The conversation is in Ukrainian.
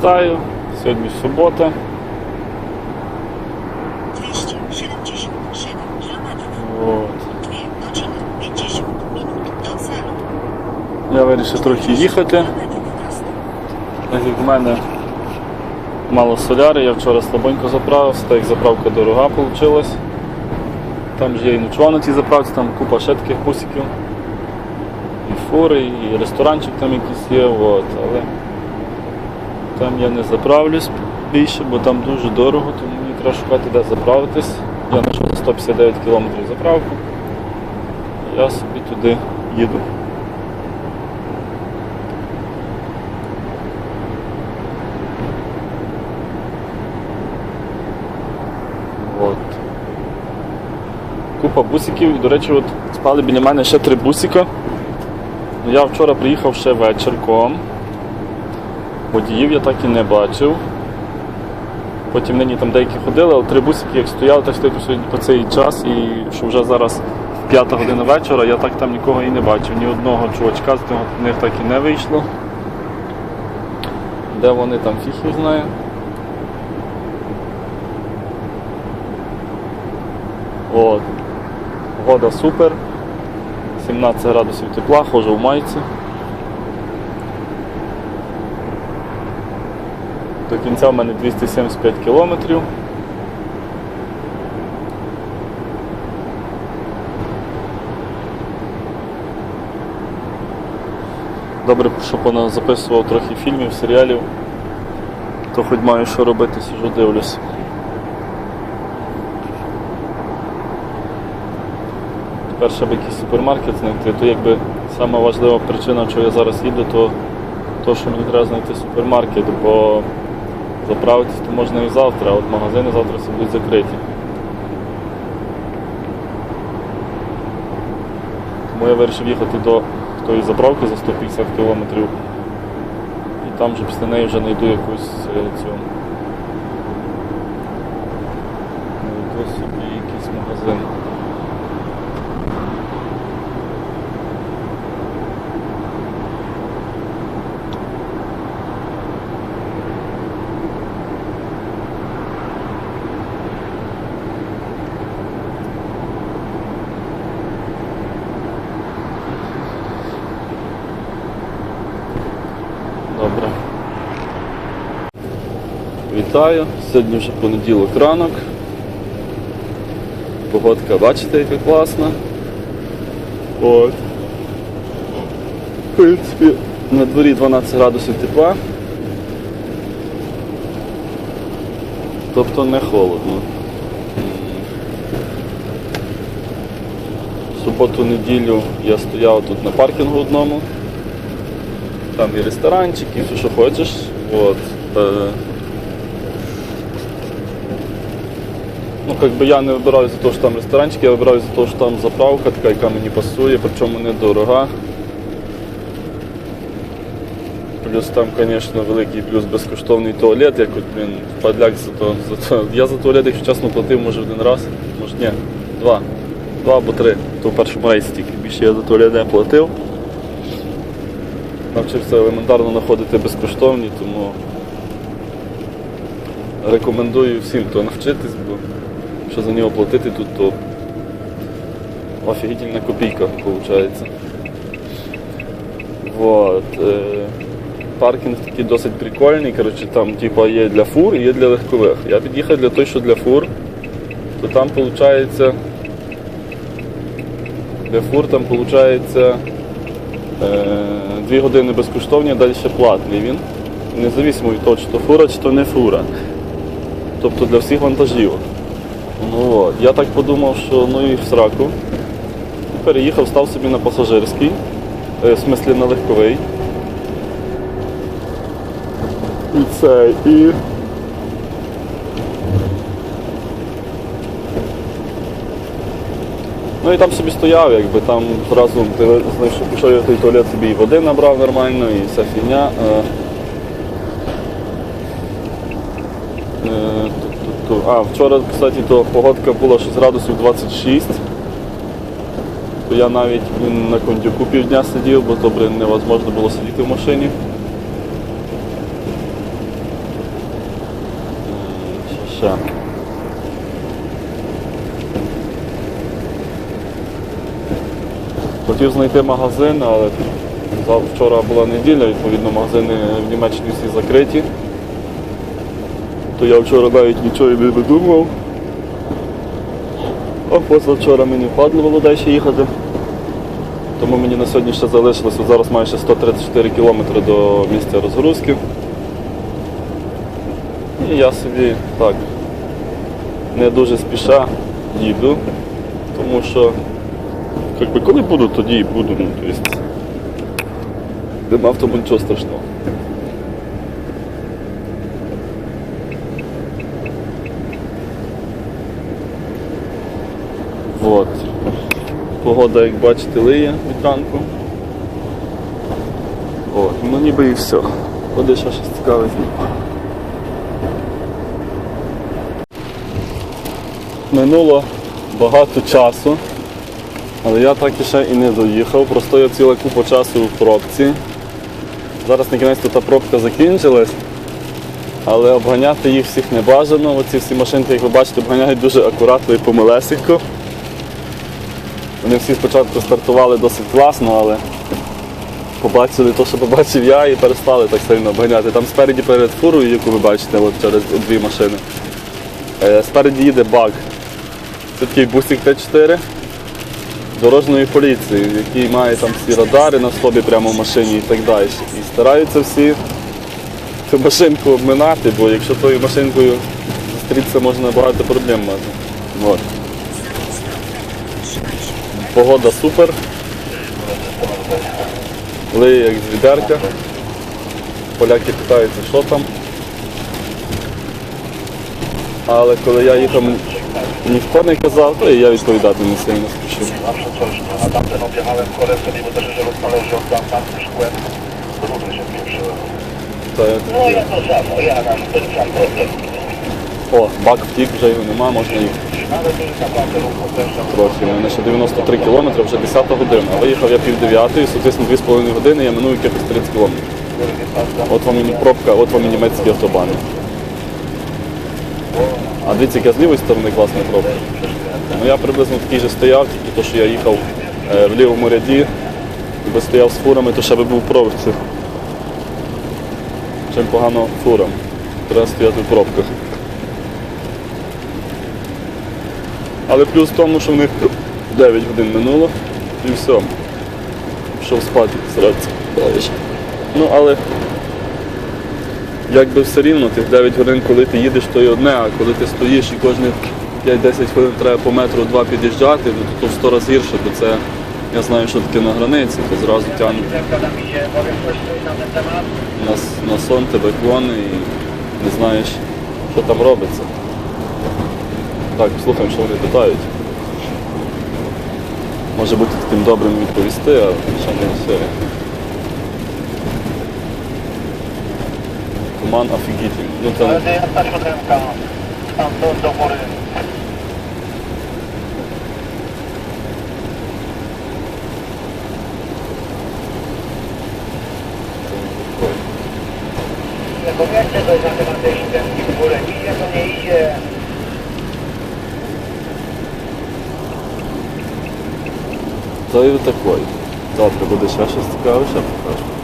Вітаю, сьогодні субота. 277. От. 2 godziny 50 minut do celu. Я вирішив трохи їхати. В мене мало соляри, я вчора слабонько заправився, так як заправка дорога вийшла. Там ж я і ночував на цій заправці, там купа ще таких бусиків. І фури, і ресторанчик там якийсь є, от, але там я не заправлюсь більше, бо там дуже дорого, тому мені треба шукати, де заправитись. Я знайшов за 159 кілометрів заправку. Я собі туди їду. От. Купа бусиків. До речі, от спали біля мене ще три бусика. Ну, Я вчора приїхав ще вечірком. Водіїв я так і не бачив. Потім нині там деякі ходили, але три бусики як стояли, так стоять сьогодні по цей час, і що вже зараз п'ята година вечора, я так там нікого і не бачив. Ні одного чувачка з них так і не вийшло. Де вони там їх знає. От. Погода супер. 17 градусів тепла, ходжу в майці. До кінця в мене 275 кілометрів. Добре, що записував трохи фільмів, серіалів, то хоч маю що робити, сижу дивлюсь. Тепер щоб якийсь супермаркет знайти, то якби сама причина, чого я зараз їду, то, то що мені треба знайти супермаркет, бо заправитись то можна і завтра, а от магазини завтра всі будуть закриті. Тому я вирішив їхати до тої заправки за 150 кілометрів. І там вже після неї вже знайду якусь е, цю. Знайду собі якийсь магазин. Добре. Вітаю. Сьогодні вже понеділок ранок. Погодка, бачите, яка класна. От. В принципі, на дворі 12 градусів тепла. Тобто не холодно. Суботу-неділю я стояв тут на паркінгу одному. Там і ресторанчик, і все, що хочеш. От. Е, Ну, как би я не вибираю за те, що там ресторанчик, я вибираю за те, що там заправка така, яка мені пасує, причому недорога. Плюс там, звісно, великий плюс безкоштовний туалет, як от, блін, падляк за то, за то. Я за туалет, якщо чесно, платив, може один раз, може ні, два. Два або три. То в першому рейсі тільки більше я за туалет не платив. Навчився елементарно знаходити безкоштовні, тому рекомендую всім то навчитись, бо що за нього платити тут, то офігітельна копійка виходить. Вот. Е, паркінг такий досить прикольний, коротше, там типа, є для фур і є для легкових. Я під'їхав для той, що для фур, то там виходить. Для фур там виходить е, дві години безкоштовні, а далі платний він. Независимо від того, чи то фура, чи то не фура. Тобто для всіх вантажів. Ну. Я так подумав, що ну і в сраку. Переїхав, став собі на пасажирський, е, в смислі на легковий. І це, і. Ну і там собі стояв, якби там ти знайшов, пішов я той туалет собі і води набрав нормально, і вся фігня. Е, Е, ту-ту-ту. А, вчора, кстати, то погодка була 6 градусів 26. То я навіть на кондюку півдня сидів, бо блін, невозможно було сидіти в машині. ще. Хотів знайти магазин, але вчора була неділя, відповідно магазини в Німеччині всі закриті. То я вчора навіть нічого не видумував. А позавчора мені впадло було далі їхати. Тому мені на сьогодні ще залишилося зараз майже 134 кілометри до місця розгрузки. І я собі так не дуже спіша їду, тому що як би, коли буду, тоді і буду. Ну, нема в тому нічого страшного. Вот. Погода, як бачите, лиє від ранку. От, ну ніби і все. Ходи ще щось цікаве знімати. Минуло багато часу, але я так і ще і не доїхав. Простояв ціла купа часу в пробці. Зараз на кінець та пробка закінчилась, але обганяти їх всіх не бажано. Оці всі машинки, як ви бачите, обганяють дуже акуратно і помилесенько. Вони всі спочатку стартували досить класно, але побачили те, що побачив я, і перестали так сильно обганяти. Там спереді перед фурою, яку ви бачите, от через дві машини. Е, Спереді їде баг. Це такий бусик Т4 дорожньої поліції, який має там всі радари на собі прямо в машині і так далі. І стараються всі цю машинку обминати, бо якщо тою машинкою зустрітися, можна багато проблем мати. От. Погода супер. Лиє як з відерка. Поляки питаються, що там. Але коли я їхав, ніхто не казав, то і я відповідати не сильно spieprzyłem. Та я No О, бак втік, вже його нема, можна їх трохи. У мене ще 93 кілометри, вже 10 година. А виїхав я пів дев'ятої, соответственно 2,5 години, я миную якихось 30 кілометрів. От вам і пробка, от вам і німецькі автобани. А дивіться, яка з лівої сторони класна пробка. Ну я приблизно такий же стояв, тільки то, що я їхав е, в лівому ряді, якби стояв з фурами, то ще би був пробці. Чим погано фурам. Треба стояти в пробках. Але плюс в тому, що в них 9 годин минуло і все. Пішов спати, сраться. далі. Ну, але якби все рівно, тих 9 годин, коли ти їдеш, то й одне, а коли ти стоїш і кожні 5-10 хвилин треба по метру два під'їжджати, ну, то, то в 100 разів гірше, бо це я знаю, що таке на границі, то зразу тягнуть на, на сон тебе клони і не знаєш, що там робиться. Так, слухаємо, що вони питають. Може бути таким добрим відповісти, а ще не все. Туман офігітельний. Ну там na temat tej nie idzie. То і такий. Завтра буде ще щось цікаве, покажу.